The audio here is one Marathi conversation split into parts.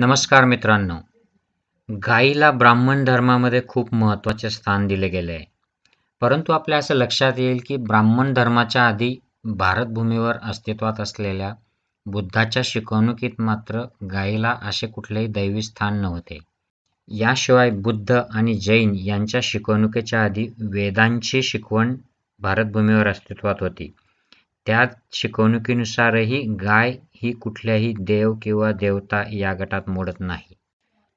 नमस्कार मित्रांनो. गाईला ब्राह्मण धर्मामध्ये खूप महत्त्वाचे स्थान दिले गेले आहे. परंतु आपल्या असं लक्षात येईल की ब्राह्मण धर्माच्या आधी भारतभूमीवर अस्तित्वात असलेल्या बुद्धाच्या शिकवणुकीत मात्र गाईला असे कुठलेही दैवी स्थान नव्हते. याशिवाय बुद्ध आणि जैन यांच्या शिकवणुकीच्या आधी वेदांची शिकवण भारतभूमीवर अस्तित्वात होती. त्यात शिकवणुकीनुसारही गाय ही कुठल्याही देव किंवा देवता या गटात मोडत नाही.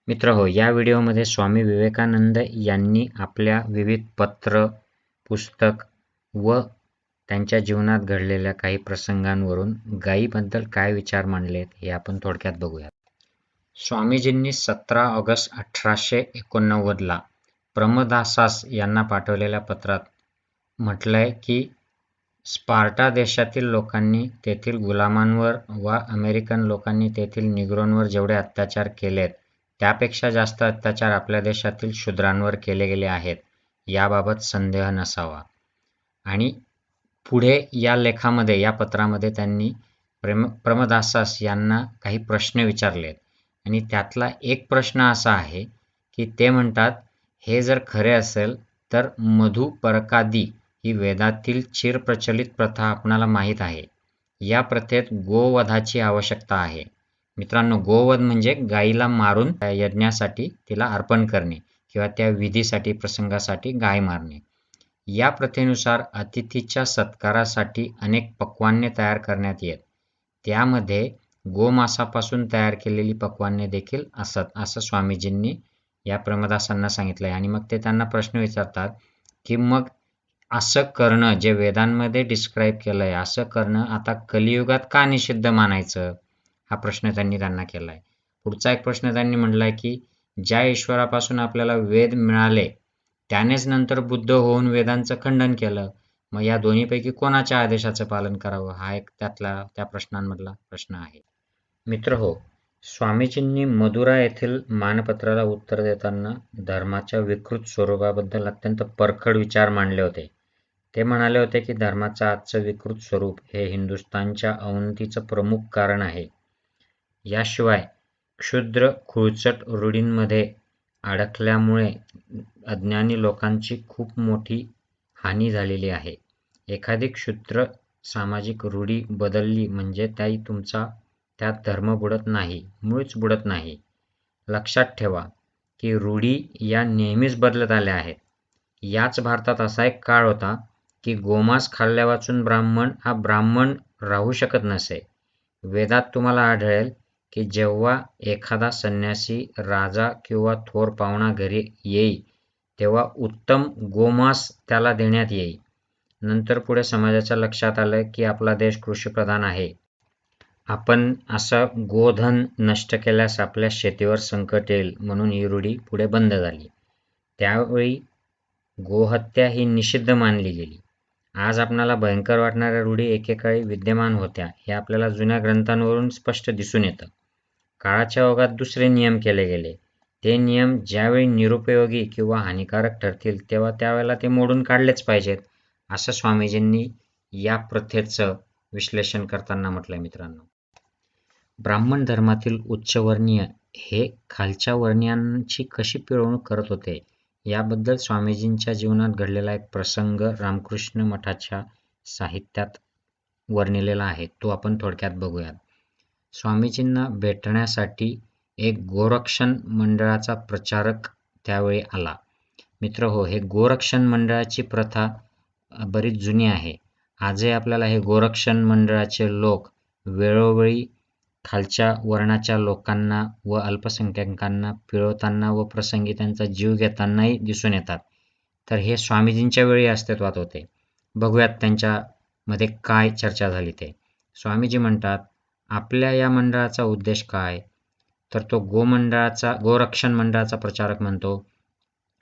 मित्र हो या व्हिडिओमध्ये स्वामी विवेकानंद यांनी आपल्या विविध पत्र पुस्तक व त्यांच्या जीवनात घडलेल्या काही प्रसंगांवरून गायीबद्दल काय विचार मांडलेत हे आपण थोडक्यात बघूयात. स्वामीजींनी सतरा ऑगस्ट अठराशे एकोणनव्वदला प्रमदासास यांना पाठवलेल्या पत्रात म्हटलंय की स्पार्टा देशातील लोकांनी तेथील गुलामांवर वा अमेरिकन लोकांनी तेथील निग्रोंवर जेवढे अत्याचार केलेत त्यापेक्षा जास्त अत्याचार आपल्या देशातील शूद्रांवर केले गेले आहेत याबाबत संदेह नसावा. आणि पुढे या लेखामध्ये या पत्रामध्ये त्यांनी प्रेम प्रमदासास यांना काही प्रश्न विचारलेत. आणि त्यातला एक प्रश्न असा आहे की ते म्हणतात हे जर खरे असेल तर मधु परकादी ही वेदातील चिरप्रचलित प्रथा आपणाला माहीत आहे. या प्रथेत गोवधाची आवश्यकता आहे. मित्रांनो गोवध म्हणजे गायीला मारून यज्ञासाठी तिला अर्पण करणे किंवा त्या विधीसाठी प्रसंगासाठी गाय मारणे. या प्रथेनुसार अतिथीच्या सत्कारासाठी अनेक पक्वान्ने तयार करण्यात येत. त्यामध्ये गोमासापासून तयार केलेली पक्वान्ने देखील असत असं स्वामीजींनी या प्रमदासांना सांगितलं आहे आणि मग ते त्यांना प्रश्न विचारतात की मग असं करणं जे वेदांमध्ये डिस्क्राईब केलं आहे असं करणं आता कलियुगात का निषिद्ध मानायचं? हा प्रश्न त्यांनी त्यांना केला आहे पुढचा एक प्रश्न त्यांनी म्हटला आहे की ज्या ईश्वरापासून आपल्याला वेद मिळाले त्यानेच नंतर बुद्ध होऊन वेदांचं खंडन केलं. मग या दोन्हीपैकी कोणाच्या आदेशाचं पालन करावं? हा एक त्यातला त्या प्रश्नांमधला प्रश्न आहे. मित्र हो स्वामीजींनी मदुरा येथील मानपत्राला उत्तर देताना धर्माच्या विकृत स्वरूपाबद्दल अत्यंत परखड विचार मांडले होते. ते म्हणाले होते की धर्माचं आजचं विकृत स्वरूप हे हिंदुस्थानच्या अवनतीचं प्रमुख कारण आहे. याशिवाय क्षुद्र खुळचट रूढींमध्ये अडकल्यामुळे अज्ञानी लोकांची खूप मोठी हानी झालेली आहे. एखादी क्षुद्र सामाजिक रूढी बदलली म्हणजे त्याही तुमचा त्यात धर्म बुडत नाही मुळीच बुडत नाही. लक्षात ठेवा की रूढी या नेहमीच बदलत आल्या आहेत. याच भारतात असा एक काळ होता की गोमांस खाल्ल्या वाचून ब्राह्मण हा ब्राह्मण राहू शकत नसे. वेदात तुम्हाला आढळेल की जेव्हा एखादा संन्यासी राजा किंवा थोर पाहुणा घरी येई तेव्हा उत्तम गोमांस त्याला देण्यात येई. नंतर पुढे समाजाच्या लक्षात आलं की आपला देश कृषीप्रधान आहे. आपण असं गोधन नष्ट केल्यास आपल्या शेतीवर संकट येईल म्हणून ही रूढी पुढे बंद झाली. त्यावेळी गोहत्या ही निषिद्ध मानली गेली. आज आपणाला भयंकर वाटणाऱ्या रूढी एकेकाळी विद्यमान होत्या हे आपल्याला जुन्या ग्रंथांवरून स्पष्ट दिसून येतं. काळाच्या ओघात दुसरे नियम केले गेले. ते नियम ज्यावेळी निरुपयोगी किंवा हानिकारक ठरतील तेव्हा त्यावेळेला ते मोडून काढलेच पाहिजेत असं स्वामीजींनी या प्रथेचं विश्लेषण करताना म्हटलंय मित्रांनो. ब्राह्मण धर्मातील उच्चवर्णीय हे खालच्या वर्णीयांची कशी पिळवणूक करत होते? याबद्दल स्वामीजींच्या जीवनात घडलेला एक प्रसंग रामकृष्ण मठाच्या साहित्यात वर्णिलेला आहे. तो आपण थोडक्यात बघूयात. स्वामीजींना भेटण्यासाठी एक गोरक्षण मंडळाचा प्रचारक त्यावेळी आला. मित्र हो हे गोरक्षण मंडळाची प्रथा बरीच जुनी आहे. आजही आपल्याला हे गोरक्षण मंडळाचे लोक वेळोवेळी खालच्या वर्णाच्या लोकांना व अल्पसंख्याकांना पिळवताना व प्रसंगी त्यांचा जीव घेतानाही दिसून येतात. तर हे स्वामीजींच्या वेळी अस्तित्वात होते. बघूयात त्यांच्यामध्ये काय चर्चा झाली ते. स्वामीजी म्हणतात आपल्या या मंडळाचा उद्देश काय? तर तो गोमंडळाचा गोरक्षण मंडळाचा प्रचारक म्हणतो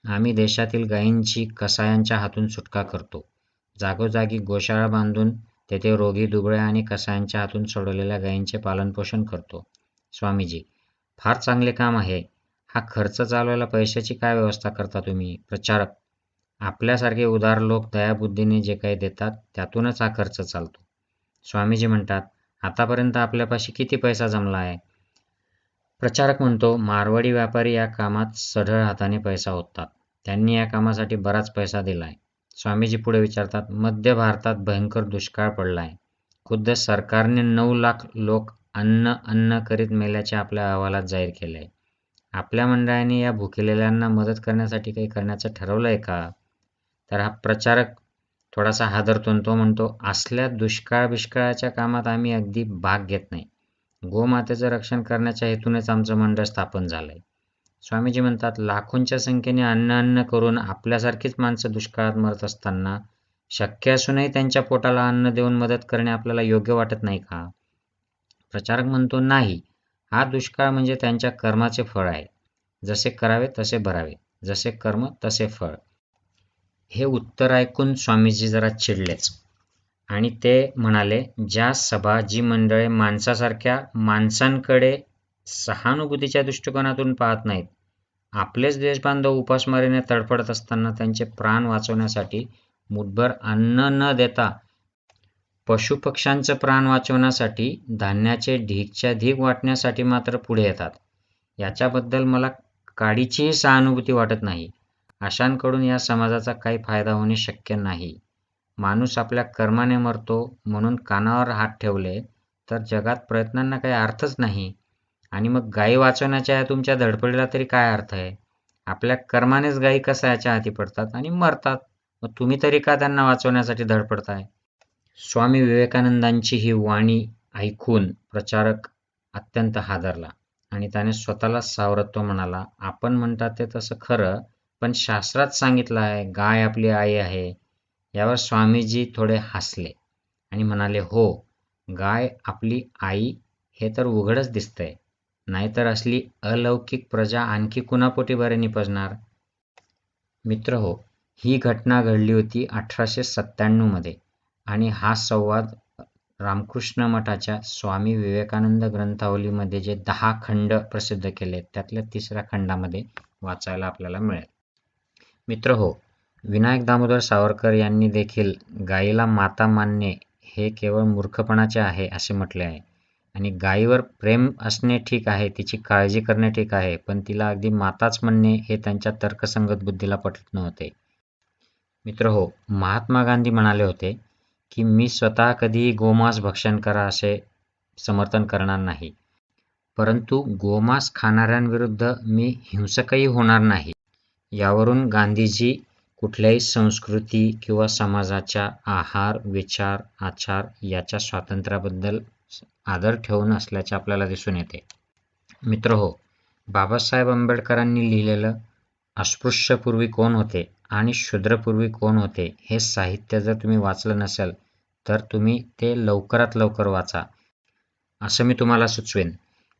आम्ही देशातील गायींची कसायांच्या हातून सुटका करतो. जागोजागी गोशाळा बांधून तेथे रोगी दुबळ्या आणि कसायांच्या हातून सोडवलेल्या गायींचे पालनपोषण करतो. स्वामीजी फार चांगले काम आहे. हा खर्च चालवायला पैशाची काय व्यवस्था करता तुम्ही? प्रचारक आपल्यासारखे उदार लोक दयाबुद्धीने जे काही देतात त्यातूनच हा खर्च चालतो. स्वामीजी म्हणतात आतापर्यंत आपल्यापाशी किती पैसा जमला आहे? प्रचारक म्हणतो मारवाडी व्यापारी या कामात सढळ हाताने पैसा होतात त्यांनी या कामासाठी बराच पैसा दिलाय. स्वामीजी पुढे विचारतात मध्य भारतात भयंकर दुष्काळ पडलाय. खुद्द सरकारने नऊ लाख लोक अन्न अन्न करीत मेल्याचे आपल्या अहवालात जाहीर केले आपल्या मंडळाने या भुकेलेल्यांना मदत करण्यासाठी काही करण्याचं ठरवलंय का? तर हा प्रचारक थोडासा हादरतून तो म्हणतो असल्या दुष्काळ बिष्काळाच्या कामात आम्ही अगदी भाग घेत नाही. गोमातेचं रक्षण करण्याच्या हेतूनेच आमचं मंडळ स्थापन झालंय. स्वामीजी म्हणतात लाखोंच्या संख्येने अन्न अन्न करून आपल्यासारखीच माणसं दुष्काळात मरत असताना शक्य असूनही त्यांच्या पोटाला अन्न देऊन मदत करणे आपल्याला योग्य वाटत नाही का? प्रचारक म्हणतो नाही. हा दुष्काळ म्हणजे त्यांच्या कर्माचे फळ आहे. जसे करावे तसे भरावे. जसे कर्म तसे फळ. हे उत्तर ऐकून स्वामीजी जरा चिडलेच. आणि ते म्हणाले ज्या सभा जी मंडळे माणसासारख्या माणसांकडे सहानुभूतीच्या दृष्टिकोनातून पाहत नाहीत. आपलेच देशबांधव उपासमारीने तडफडत असताना त्यांचे प्राण वाचवण्यासाठी मुठभर अन्न न देता पशुपक्ष्यांचं प्राण वाचवण्यासाठी धान्याचे ढीगच्या ढीग वाटण्यासाठी मात्र पुढे येतात. याच्याबद्दल मला काडीचीही सहानुभूती वाटत नाही. अशांकडून या समाजाचा काही फायदा होणे शक्य नाही. माणूस आपल्या कर्माने मरतो म्हणून कानावर हात ठेवले तर जगात प्रयत्नांना काही अर्थच नाही. आणि मग गायी वाचवण्याच्या तुमच्या धडपडीला तरी काय अर्थ आहे? आपल्या कर्मानेच गायी कसायाच्या हाती पडतात आणि मरतात? मग तुम्ही तरी का त्यांना वाचवण्यासाठी धडपडताय? स्वामी विवेकानंदांची ही वाणी ऐकून प्रचारक अत्यंत हादरला आणि त्याने स्वतःला सावरत्व म्हणाला आपण म्हणतात ते तसं खरं पण शास्त्रात सांगितलं आहे गाय आपली आई आहे. यावर स्वामीजी थोडे हसले आणि म्हणाले हो गाय आपली आई हे तर उघडच दिसतंय. नाहीतर असली अलौकिक प्रजा आणखी कुणापोटी बरे निपजणार? मित्र हो ही घटना घडली होती अठराशे सत्त्याण्णवमध्ये आणि हा संवाद रामकृष्ण मठाच्या स्वामी विवेकानंद ग्रंथावलीमध्ये जे दहा खंड प्रसिद्ध केले त्यातल्या तिसऱ्या खंडामध्ये वाचायला आपल्याला मिळेल. मित्र हो विनायक दामोदर सावरकर यांनी देखील गायीला माता मानणे हे केवळ मूर्खपणाचे आहे असे म्हटले आहे. आणि गायीवर प्रेम असणे ठीक आहे तिची काळजी करणे ठीक आहे पण तिला अगदी माताच म्हणणे हे त्यांच्या तर्कसंगत बुद्धीला पटत नव्हते. मित्र हो महात्मा गांधी म्हणाले होते की मी स्वतः कधीही गोमांस भक्षण करा असे समर्थन करणार नाही. परंतु गोमांस खाणाऱ्यांविरुद्ध मी हिंसकही होणार नाही. यावरून गांधीजी कुठल्याही संस्कृती किंवा समाजाच्या आहार विचार आचार याच्या स्वातंत्र्याबद्दल आदर ठेवून असल्याचे आपल्याला दिसून येते. मित्र हो बाबासाहेब आंबेडकरांनी लिहिलेलं अस्पृश्यपूर्वी कोण होते आणि शूद्रपूर्वी कोण होते हे साहित्य जर तुम्ही वाचलं नसेल तर तुम्ही ते लवकरात लवकर वाचा. असं मी तुम्हाला सुचवेन.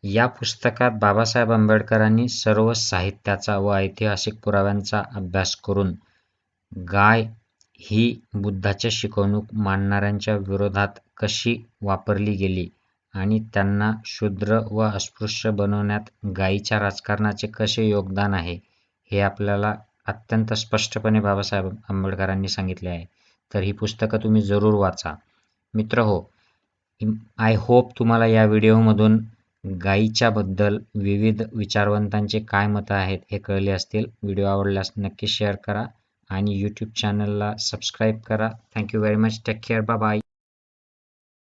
या पुस्तकात बाबासाहेब आंबेडकरांनी सर्व साहित्याचा व ऐतिहासिक पुराव्यांचा अभ्यास करून गाय ही बुद्धाच्या शिकवणूक मानणाऱ्यांच्या विरोधात कशी वापरली गेली आणि त्यांना शूद्र व अस्पृश्य बनवण्यात गायीच्या राजकारणाचे कसे योगदान आहे हे आपल्याला अत्यंत स्पष्टपणे बाबासाहेब आंबेडकरांनी सांगितले आहे. तर ही पुस्तकं तुम्ही जरूर वाचा. मित्र हो आय होप तुम्हाला या व्हिडिओमधून गायीच्याबद्दल विविध विचारवंतांचे काय मतं आहेत हे कळले असतील. व्हिडिओ आवडल्यास नक्की शेअर करा. आणि यूट्यूब चॅनलला सबस्क्राईब करा. Thank you very much take care bye bye